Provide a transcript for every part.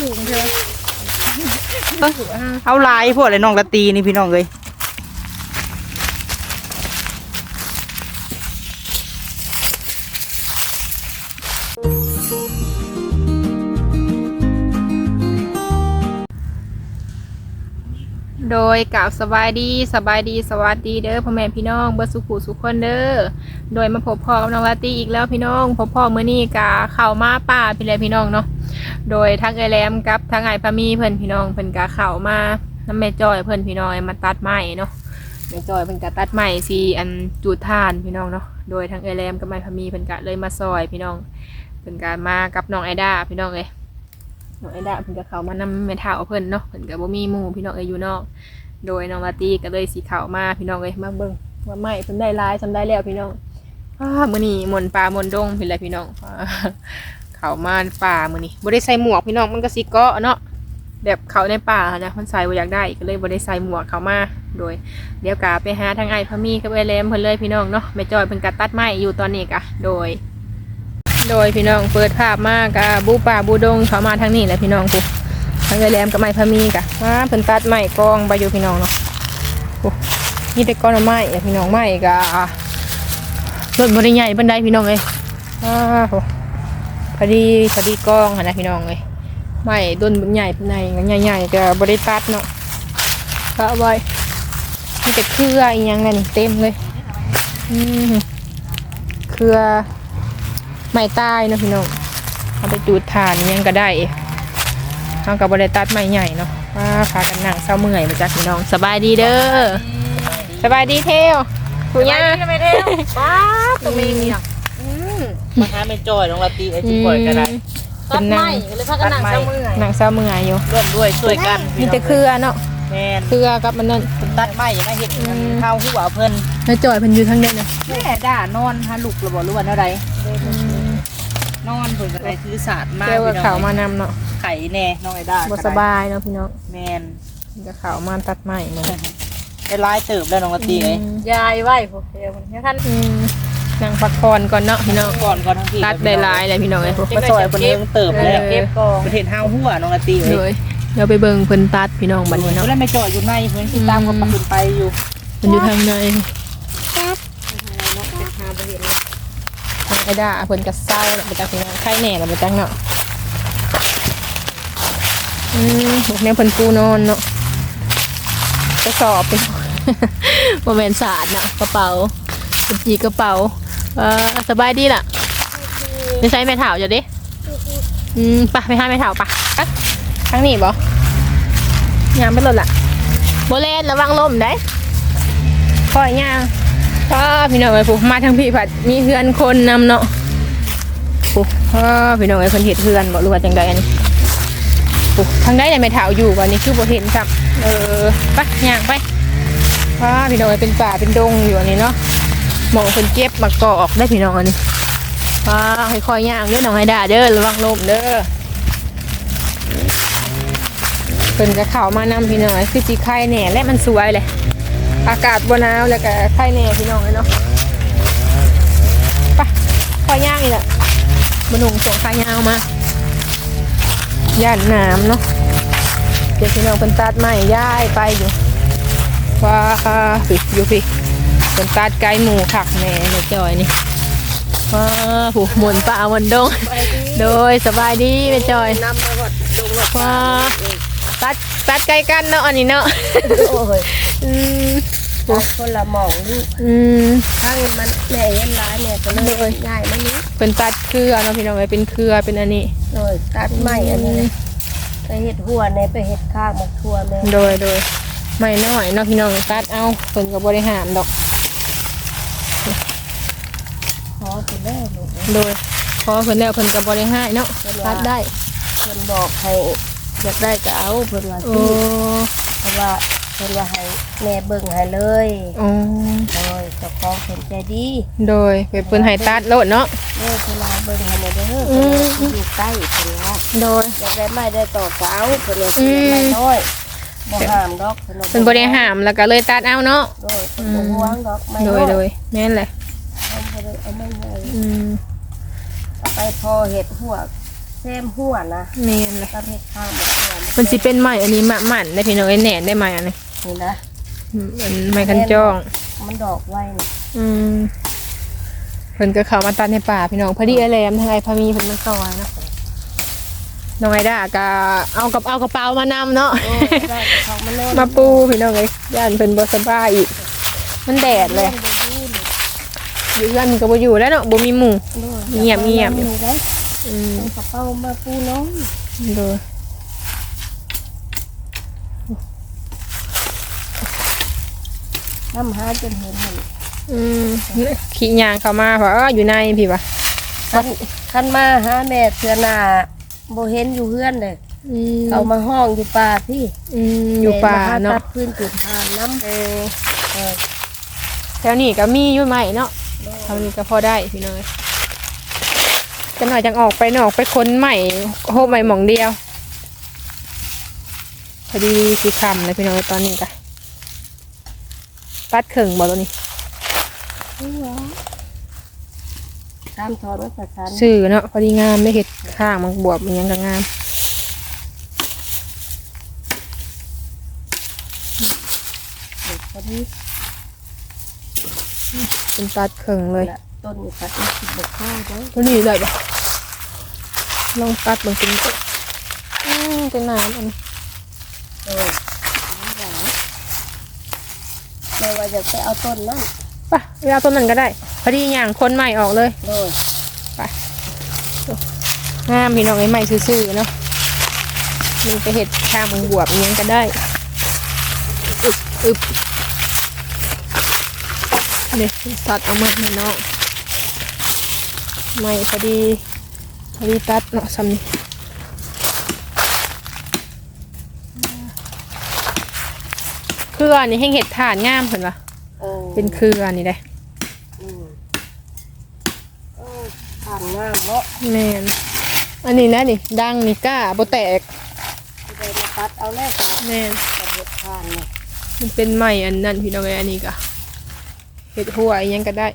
สูงเถอะเอาลายพวกอะไรน้องละตีนี่พี่น้องเลยโดยกล่าวสบายดีสบายดีสวัสดีเด้อพ่อแม่พี่น้องเบิร์สุขุสุขคนเด้อโดยมาพบพ่อกับน้องลาตีอีกแล้วพี่น้องพบพ่อมื้อนี้กะเข้ามาป่าพี่เลยพี่น้องเนาะ โดยทั้งไอแรมกับทั้งไอพามีเพิ่อนพี่น้องเพิ่อนกะเข้ามาน้ำแม่จอยเพิ่อนพี่น้องมาตัดไม้เนาะแม่จอยเพิ่อนกะตัดไม้สีอันจูดทานพี่น้องเนาะโดยทั้งไอแรมกับไอพามีเพิ่อนกะเลยมาซอยพี่น้องเพิ่อนกะมากับน้องไอดาพี่น้องเอ้ยน้องไอดาเพิ่อนกะเข้ามานำแม่เฒ่าเพิ่อนเนาะเพิ่อนกะบ่มีหมู่พี่น้องเอยอยู่นอก โดยน้องลาตี้ก็เลยสีเข่ามาพี่น้องเลยมาเบิ่งว่าไม่เพิ่นได้ลายทำได้แล้วพี่น้องอ้ามือนี้มนป่ามนดงพี่แหละพี่น้องอ่า เขามาป่ามือนี้บ่ได้ใส่หมวกพี่น้องมันก็สิเกาะเนาะแบบเขาในป่านะมันใส่บ่อยากได้ก็เลยบ่ได้ใส่หมวกเขามาโดย เดี๋ยวกาไปหาทางไอ้พมีกับไอ้แลมเพิ่นเลยพี่น้องเนาะแม่จอยเพิ่นก็ตัดไม้อยู่ตอนนี้กะโดย โดยพี่น้องเปิดภาพมากะบูป่าบูดงเขามาทางนี้แหละพี่น้องปุ๊ทางไอ้แลมกับไม้พมีกะว่าเพิ่นตัดไม้กองไปอยู่พี่น้องเนาะโอ้นี่แต่ก้อนไม้พี่น้องไม้ก็รถบริใหญ่บันไดพี่น้องเลยอ้าว อดีพอดีกล้องหันนะพี่น้องเลยไม้ต้นใหญ่เป็นไงใหญ่ๆก็บริตัดเนาะก็เอาไว้มีแต่เครืออีหยังนั่นนี่เต็มเลยอืมเครือไม้ใต้เนาะพี่น้องเอาไปจูดถ่านอิหยังก็ได้เอากับบริตัดไม้ใหญ่เนาะว่าพากันนั่งเศร้าเมื่อยมาจากพี่น้องสบายดีเด้อสบายดีเทวคุณย่าไม่ได้ป้าตัวเองเนี่ย มาหาแม่จอยน้องลาตีไอ้ที่ปล่อยก็ได้ตัดไม้เลยพากันหนังเจ้ามือนั่งเศร้าเมื่อยอยู่ร่วมด้วยช่วยกันมีแต่เครือเนาะแม่นเครือกับมันนั่นตัดไม้อย่ามาเห็ดข้าวหัวเพิ่นแล้วจอยเพันอยู่ทางเด่นน่ะแม่ด่านอนฮะลูกระบอกรู้ว่าอะไรนอนเพิ่นก็ได้ถือศาสตร์มาเจ้ากับเขาวมานำเนาะไข่แน่น้องไอ้ด้าบ่สบายเนาะพี่น้องแม่นจะเขาวมาตัดไม้เหมือนได้ร้ายเติบแล้วน้องลาตีเอ้ยยายไหวพวกเดียวเนี่ยท่านอืม นั่งพักผ่อนก่อนเนาะพี่น้องก่อนก่อนทั้งทีตัดได้หลายเลยพี่น้องเอ้ยมาซอยเพิ่นเองเติบแล้วเก็บกองประเทศห้าวหัวน้องลาตีเลเอ้ยยเดี๋ยวไปเบิ่งเพิ่นตัดพี่น้องบัดนี้แล้เนาะวแม่จอยอยู่ในเพิ่นติดตามกับปะขึ้นไปอยู่มันอยู่ทางในทางไอ้ด้าเพิ่นก็เศร้าแล้วบ่จักพี่น้องไข้แหน่แล้วบ่จักเนาะอืมแนวเพิ่นปูนอนเนาะกระสอบเป็นบ่แม่นสาดเนาะกระเป๋าเป็นจีกระเป๋า เออสบายดีล่ะจะใช้แม่เฒ่าจะดิ อืมไปไปหาแม่เฒ่าปะไปทางนี้บ่ยามไปรถล่ะบ่เล่นระวังลมได้คอยย่างก็พี่น้องไอ้ผู้มาทางพี่ผัดมีเพื่อนคนนำเนาะผู้ก็พี่น้องไอ้คนเห็ดเพื่อนบ่รู้ว่าจังใดอันนี้ผู้ทางใดเนี่ยแม่เฒ่าอยู่วันนี้คือบ่เห็นครับเออไปย่างไปว้าพี่น้องไอ้เป็นป่าเป็นดงอยู่อันนี้เนาะ หมองคนเจ็บมากอกได้พี่น้องอันนี้ว้าค่อยๆย่างเด้อน้องไอ้ดาเด้อระวังลมเด้อเพิ่นก็เข้ามานำพี่น้องคือสิไข่แหน่และมันสวยเลย อากาศบ่หนาวแล้วก็ไข่แหน่พี่น้องเลยเนาะไปขอย่างอีกและบหนุ่งส่งขายาวมาย่านน้ำเนาะเดี๋ยวพี่น้องเพิ่นตัดไม้ย้ายไปอยู่ว่าพี่อยู่พี่ นตัดไก่หมูขักแหน่ในจอยนี่ว้าผูหมุนป่าหมุนดง โดยสบายดีแม่จอยนำไปหมดดงหมดว้าตัดตัดไกลกันเนาะอันนี้เนาะโอ้ยอืมคนละหมองนี่อืมทั้งมันแม่เย็นร้ายแม่ก็เลยง่ายมันนี้เป็นตัดเครือเนาะพี่น้องเอ้เป็นเครือเป็นอันนี้โดยตัดไม้อันนี้ไปเห็ดหัวในไปเห็ดข้างมาทั่วแม่โดยโดยไม่น้อยเนาะพี่น้องตัดเอาเพิ่นก็บ่ได้ห้ามดอก ขอถึงแล้วลูก โดยพอเพิ่นแล้วเพิ่นก็บ่ได้ให้เนาะตัดได้เพิ่นบอกให้อยากได้ก็เอาเพิ่นว่าโอ้สิเพราะว่าเพิ่นว่าให้แม่เบิ่งให้เลยโอ้โดยเจ้าของเพิ่นใจดีโดยเพิ่นให้ตัดโลดเนาะ เด้อเพิ่นว่าเบิ่งให้แม่เด้ออืเพิ่นมว่าอยู่ใกล้เพิ่นว่าโดย อยากได้ไม้ได้ต่อก็เอาเพิ่นว่าสิอยากได้น้อยบ่ห้ามดอกเพิ่นว่าเพิ่นบ่ได้ห้ามแล้วก็เลยตัดเอาเนาะ โดยเพิ่นบ่ห่วงดอกไม้โดน้ยอยโดยแม่นแหละ เอาไปเลยเอาไม้ใหญ่อืมเอา ไปพอเห็ดหัวแซมหัวนะแม่นเลยตัดเห็ดข้าวหมดตัวมันสิเป็นไม้อันนี้มะหมันได้พี่น้องไอ้แหน่ได้ไหมอันนี้นี่นะอืมมันไม้คันจ้อง มันดอกไว้นี่อืมเพิ่นก็เข้ามาตัดในป่าพี่น้องพอดีไอ้แหลมทางไอ้พามีเพิ่นมาซอยเนาะน้องไอ้ด้าก็เอากับเอากระเป๋ามานำเนาะ โอ้ยได้เขามาโน่นมาปูพี่น้องเลยย่านเพิ่นบ่สบายอีก มันแดดเลย อยู่กันก็บ่อยู่แล้วเนาะบ่มีหมู่ เงียบเงียบ อยู่ได้อืมเอากระเป๋ามาปูน้องโดยน้ำหาจนเห็นมันอืมขี่ยางเข้ามาเพราะว่าอยู่ในพี่ปะคันคันมาหาแม่เทือหน้าบ่เห็นอยู่เฮือนเลยอืมเอามาห้องอยู่ป่าพี่อืมอยู่ป่าแม่มหเนาะตัดพื้นจุดทานน้ำเออเออแถวนี้ก็มีอยู่ใหม่เนาะ แถวนี้ก็พอได้พี่น้อยจะหน่อยจังออกไปนอกไปค้นใหม่โฮมใหม่หมองเดียว พอดีสีคำเลยพี่น้อยตอนนี้ก็ตัดเข่งบ่ตัวนี้ตามทอนไว้ประสานสื่อเนาะพอดีงามได้เห็ดข้างมันบวบมันยังก็งามเด็กพอดี เป็นตัดเข่งเลยละต้นนี้ตัดอีกสิบกข้าวเด้อตัวนี้ได้ปะลองตัดมันเป็นอืมเป็นน้ำอันนี้เออน้ำหวานแม่ว่าจะไปเอาต้นนั่นปะเวลาต้นนั้นก็ได้ พอดีอย่างคนใหม่ออกเลยโดยงามพี่น้องไอ้ใหม่ซื่อๆเนาะมันไปเห็ดข้างมันบวบอิหยังก็ได้อึบอึบ นี่ตัดเอามาให้น้องใหม่พอดีพอดีตัดเนาะซ้ำนี่เครือนี่ให้เห็ดถ่านงามเห็นปะเออเป็นเครือนี่ได้อืมเออผ่านงามเนาะแมนอันนี้นะนี่ดังนี่ก้าโบแตกที่ได้มาตัดเอาแล้วก็แมนจะเห็ดผ่านเนี่ยมันเป็นใหม่อันนั้นพี่น้องเอ้ยอันนี้ก็ เห็ดหัวอิหยังก็ได้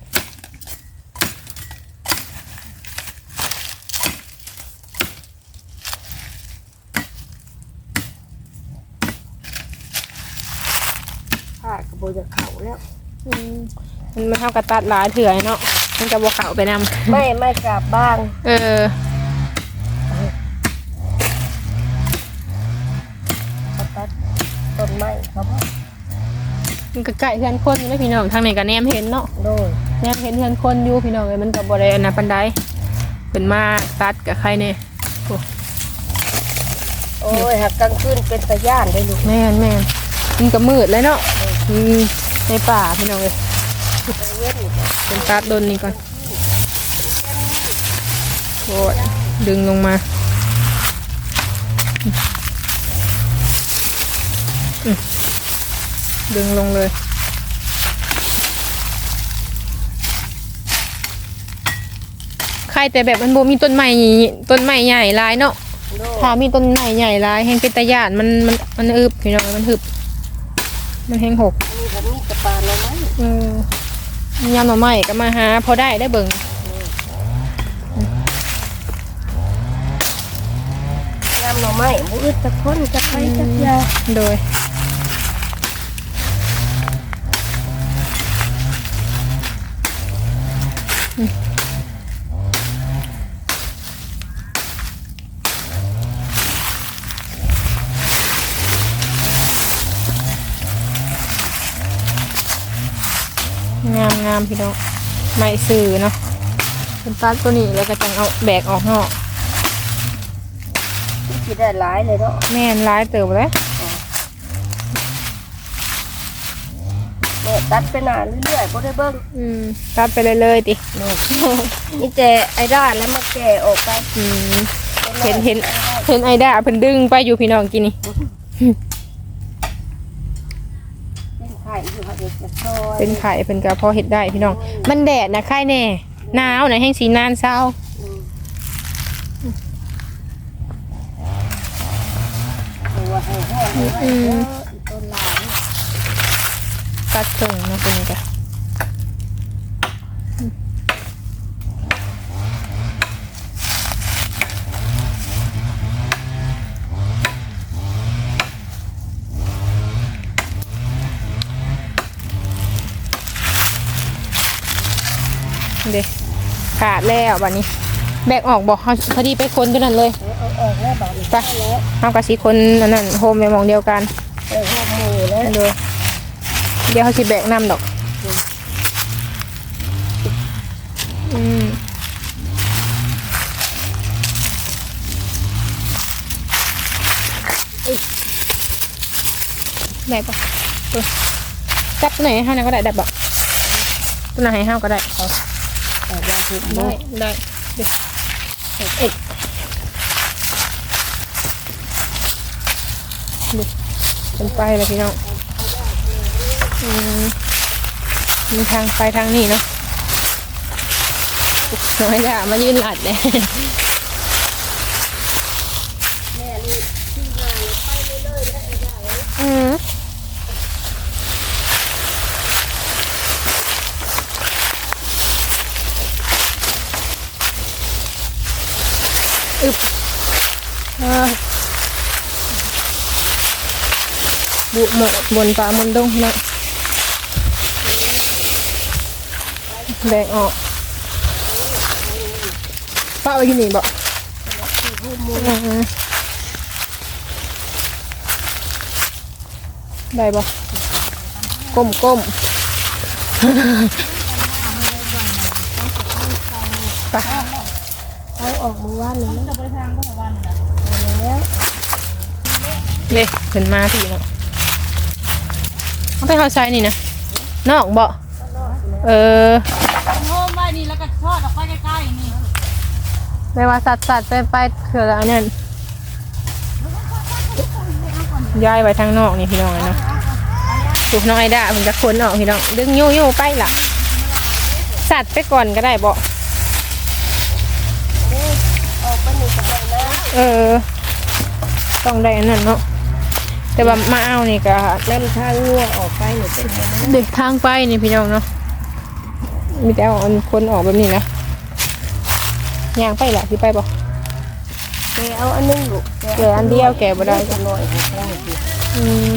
ผ้ากระโบจะเขาแล้วอืมมันมาเท่ากับตัดหลายเถื่อยเนาะมันจะบวเขาไปนำไม่ไม่กลับบ้างเออ เขาตัดต้นไม้เขาบอก มันก็ใกล้เพื่อนคนอยู่นะพี่น้องทางไหนก็แนมเห็นเนาะ โดยแนมเห็นเพื่อนคนอยู่พี่น้องเลยมันก็บ่ได้อันนะปันไดเป็นมาตัดกับใครเนี่ยโอ้ยหักกลางคืนเป็นตะย่านได้ลูกแม่นแม่นมันก็มืดเลยเนาะอืมในป่าพี่น้องเลยตะเว้นนี่เป็นตัดดนนี่ก่อนโอ้ยดึงลงมาอืม ดึงลงเลยใครแต่แบบมันโบมีต้นไม้ต้นไม้ใหญ่หลายเนาะโดยถ้ามีต้นไม้ใหญ่หลายแห้งเป็นตะยานมันมันมันอึบพี่น้องมันหึบมันแห้งหกมีแบบนี้กระปานเราไหมเออยามหน่อไม้ก็มาหาพอได้ได้เบิ่งงามหน่อไม้บุอึดจะค้นจะไปจะยาโดย งามงามพี่น้องไม่สื่อเนาะเป็นตัดตัวนี้แล้วก็จังเอาแบกออกนอกที่สิได้หลายเลยเนาะแม่นร้ายเติบเลยแม่ตัดไปหนาเรื่อยๆบ่ได้เบิ่งอืมตัดไปเลยเลยๆตินี่แต่ไอ้ด้านแล้วมาแก่ออกไปอืมเห็นเห็นเห็นไอดาเพิ่นดึงไปอยู่พี่น้องกินนี่เป็นไข่อยู่ค่ะ เด็กจะซอยเป็นไข่เพิ่นก็พอเห็ดได้พี่น้อง มันแดดนะไข่แน่หนาวนะแห้งสีนานเศร้าอืมเอาไว้ให้แห้งไว้เด้ออีกต้นหลานตัดเครื่องเนาะเป็น กาดแล้วบัดนี้ แบกออกบอกเขาพอดีไปคนตัวนั้นเลยเอาออกแล้วบาดนี้ไปเอากระสีคนอันนั้นโฮมไปมองเดียวกันเออห้าหมูแล้วเดี๋ยวเดี๋ยวเขาสิแบกน้ำดอกอืมได้ปะจับตัวไหนให้ห้านะก็ได้ได้ปะตัวไหนให้ห้าก็ได้ เอาแต่ยาพิษได้ได้เดี๋ยวเอ็ดเดี๋ยวเป็นไปเลยพี่น้องอืมมีทางไปทางนี้เนาะน้อยจ้ะมายืนหลัดเลย แม่นี่ที่มาไปเรื่อยๆแล้วไอ้ยาเอ้ย อืมอึบเออ บุหมกบนป่าบนดงนะแบ่งออกป้าเอาไปที่นี่บอกอืมได้บ่ก้มก้มไปเอาออกมือว่านนี้จะไปทางก็วันน่ะแล้วเลยขึ้นมาพี่เนาะเอา ไปเข้าใช้นี่นะนอกบ่เออโฮมไว้นี่แล้วก็ทอดออกไปใกล้ๆนี่ไม่ว่าสัตว์สัตว์ไปไปเถื่ออันนั้นย้ายไปทางนอกนี่พี่น้องเลยเนาะถูกน้องไอด้าผมจะขนออกพี่น้องดึงยู่ยู่ไปล่ะ สัตว์ไปก่อนก็ได้บ่ออกไปหนึ่งกระไดนะเออ ต้องได้อันนั้นเนาะ แต่ว่ามาเอานี่ก็เล่นทางงัวออกไปหนูเป็นไงนะเด็กทางไปนี่พี่น้องเนาะมีแต่เอาอันคนออกแบบนี้นะย่างไปล่ะที่ไปบ่แกเอาอันนึงลูกแกอันเดียวแกบ่ได้จะลอยออกได้สิอืม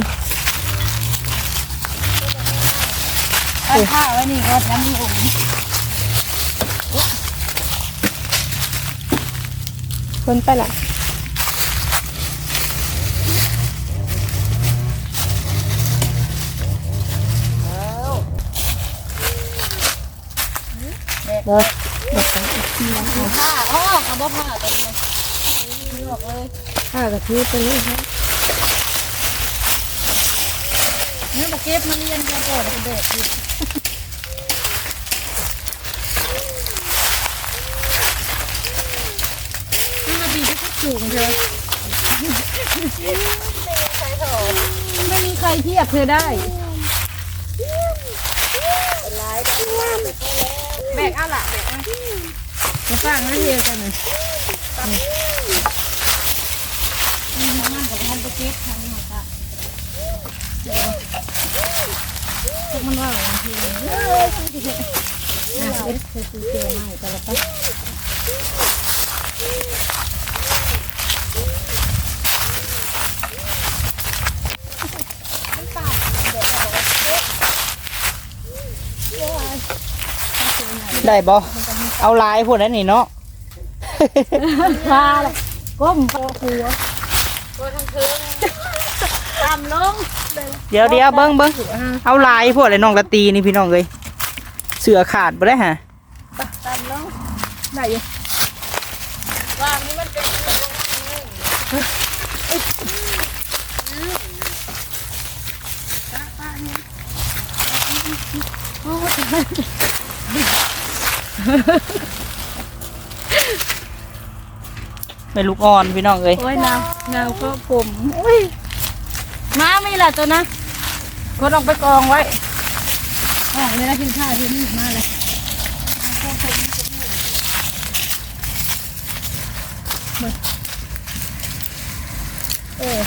อันข้าวไว้นี่ก็น้ำมีอุ่นคนไปล่ะ ผ้าอ้อกับบ่ผ้าตัวนี้นี่ออกเลยข้ากะทิตัวนี้ครับนี่มาเก็บมาเรียนกันก่อนเป็นเด็กอยู่นี่มาบีบทุกสูงเธอไม่มีใครเทียบเธอได้ แบกเอาล่ะแบกเอามาฟังนะเฮียกันหน่อยนี่มันกับท่านไปเก็บทางนี้มาค่ะพวกมันว่าบางทีเอออะเก็บคือคือเจอใหม่แต่ละปะ ได้บ่เอาลายพวกนั้นนี่เนาะพาเลยก้มคอหัวตามลงเดี๋ยวเดี๋ยวเบิ้งเบิ้งเอาลายพวกอะไรน้องละตีนี่พี่น้องเลยเสือขาดบ่ได้ฮะตามลงได้อยู่วางนี่มันเป็นเรื่องลงมาเลย ไม่ลูกอ่อนพี่น้องเลยโอ้ยนาวหนาวก็ผมอุ้ยมาไม่ล่ะตัวนะคนออกไปกองไว้ออกเลยนะกินข้าวที่นี่มาเลยเออ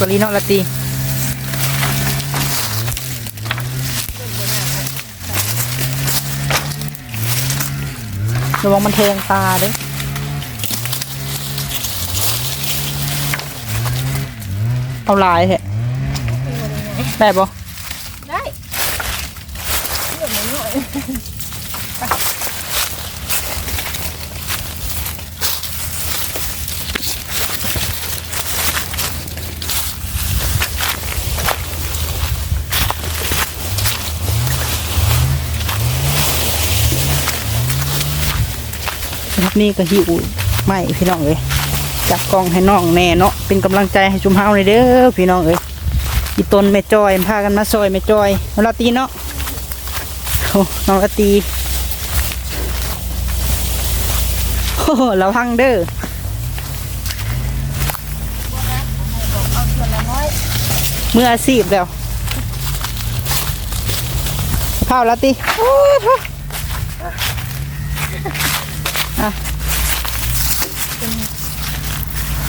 กกะลีเนาะละตีระวังมันแทงตาเด้อเอาลายแฮะได้ปะได้ครับนี่ นี่ก็หิวไม่พี่น้องเอ้ยจับกล้องให้น้องแน่เนาะเป็นกำลังใจให้ชุมเฮาเลยเด้อพี่น้องเอ้ยอีตนแม่จอยพากันมาซอยแม่จอยน้องละตีเนาะโอ้น้องละตีโอ้โหระวังเด้อเมืออาชีพแล้วเผาละตี โอ้ยพ่ออะ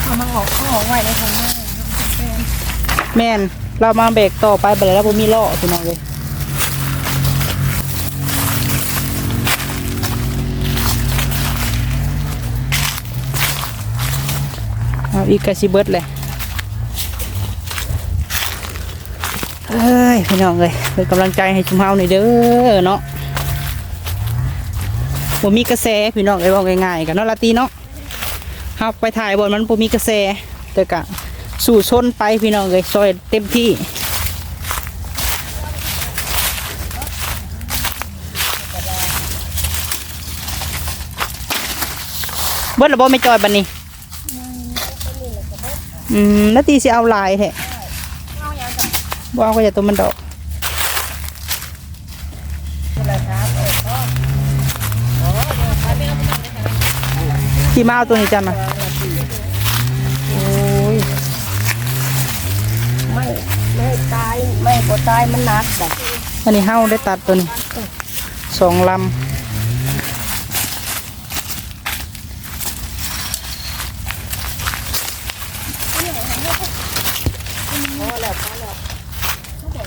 เอามาออกข้อไว้ในทางหน้าแม่นเรามาเบรกต่อไปไปแล้วผมมีล่อพี่น้องเลยเอาอีกกะสิเบิดเลยเอ้ยพี่น้องเลยเป็นกำลังใจให้ชุมเฮาหน่อยเด้อเนาะ ผมมีกระแสพี่น้องเลยบอกง่ายๆกันเนาะลาตีเนาะเฮาไปถ่ายบนมันผมมีกระแสแต่กะสู่ชนไปพี่น้องเลยซอยเต็มที่เบิดระบบไม่จอยบันนี้อืมนาตีสิเอาลายแท้บ่เอาก็จะตัวมันดอก ที่มาเอาตัวนี้จันนะโอ้ยไม่ไม่ตายไม่บ่ตายมันหนักแต่อันนี้เฮาได้ตัดตัวนี้สองลำ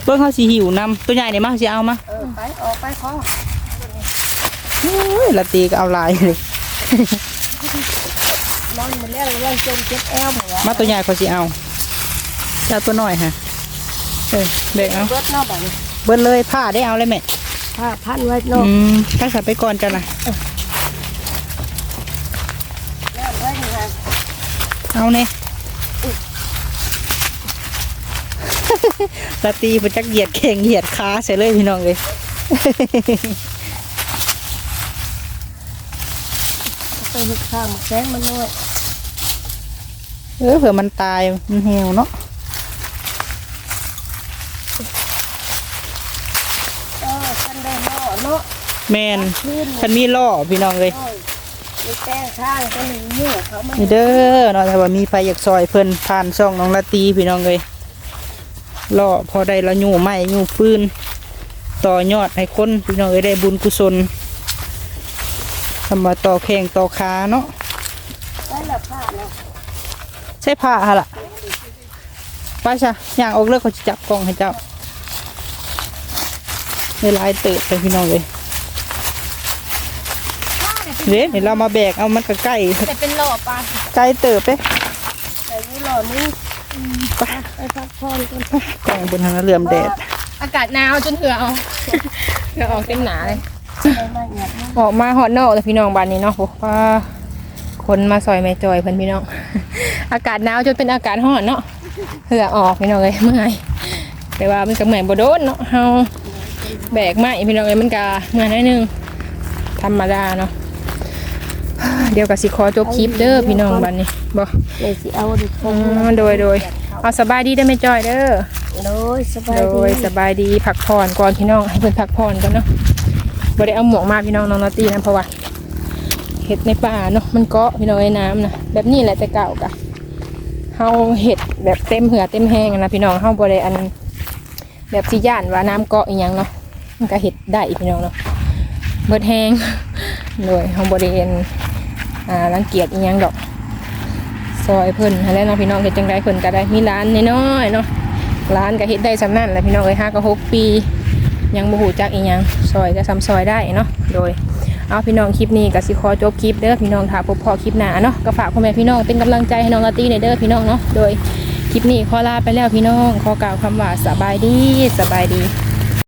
เบิ่งเขาสิหิวนำตัวใหญ่เนี่ยมาสิเอามาเออไปออกไปพอโอ้ยละตีก็เอาหลายเลย มันแล้วมันจนเจ็บแอลหมดาตัวใหญ่ขอสิเอาเจ้าตัวน้อยฮะเออเด็กเอาเบินเเลยผ้าได้เอาเลยไหมผ้าพันไว้นอกมถ้าขัดไปก่อนจะนะเอาเนี่ยลาตีไปจักเหยียดเข่งเหยียดขาใส่เลยพี่น้องเลยไปหุกข้ามแสงมันน้อย เออเผื่อมันตายมันเหี่ยวเนาะเออคันได้ห่อเนาะแมนขึ้นคันมีล่อพี่น้องเลยโอ้ยมีแป้งข้างก็หนึ่งนิ้วเขามานี่เด้อเนาะถ้าว่ามีไฟอยากซอยเพิ่นผ่านช่องน้องลาตีพี่น้องเลยล่อพอได้ละอยู่ไม้อยู่ฟืนต่อยอดให้คนพี่น้องเอ้ยได้บุญกุศลทำมาต่อแข่งต่อขาเนาะได้ละผ้าเนาะ ใช่ผ้าฮะล่ะไปซะย่างออกเลิกเขาจะจับกล้องให้เจ้าเวลาเติบไปพี่น้องเลยเด้เดี๋ยวเรามาแบกเอามันก็ใกล้แต่เป็นหล่อปลาใกล้เติบไปแต่ยี่หล่อนี้ไปไปพักผ่อนกันกล้องบนทางเรือมแดด อากาศหนาวจนเหือเอาเหือออกเต็มหนาเลยไปมาหยัดนะออกมาฮอดนอกเลยพี่น้องบ้านนี้เนาะโอ้ว่า คนมาซอยแม่จอยเพิ่นพี่น้อง อากาศหนาวจนเป็นอากาศร้อนเนาะเหือออกพี่น้องเลยเมื่อยแต่ว่ามันก็เหมือนบ่โดนเนาะเฮาแบกไม้พี่น้องเลยมันก็เหมือนนิดนึงธรรมดาเนาะเดี๋ยวก็สิขอจบคลิปเด้อพี่น้องบ้านนี้บ่เลยสิเอาดิคอ๋งอโดยโดยเอาสบายดีเด้อแม่จอยเด้อโดยสบายโดดียสบายดีพักผ่อนก่อนพี่น้องให้เพิ่นพักผ่อนก่อนเนาะบ่ได้เอาหมวกมาพี่น้องน้องนอตตี้นะเพราะว่า เห็ดในป่าเนาะมันเกาะพี่น้องในน้ำนะแบบนี้แหละแต่เก่ากะเฮาเห็ดแบบเต็มเหือเต็มแห้งนะพี่น้องเฮาบ่ได้อันแบบสิย่านว่าน้ำเกาะอีหยังเนาะมันก็เห็ดได้พี่น้องเนาะเบิดแห้งโดยเฮาบ่ได้อันอ่ารังเกียจอีหยังดอกซอยเพิ่นหั้นแล้วเนาะพี่น้องเฮ็ดจังไดเพิ่นก็ได้มีร้านน้อยๆเนาะร้านก็เฮ็ดได้สำนั่นแหละพี่น้องเอ้ยห้าก็หกปี ยังบ่ฮู้จักอีหยังซอยก็ซ้ำซอยได้เนาะโดย เอาพี่น้องคลิปนี้ก็สิขอจบคลิปเด้อพี่น้องถ้าพบพอคลิปหน้าเนาะก็ฝากพ่อแม่พี่น้องเป็นกำลังใจให้น้องลาตี้ในเด้อพี่น้องเนาะโดยคลิปนี้ขอลาไปแล้วพี่น้องขอกล่าวคำว่าสบายดีสบายดี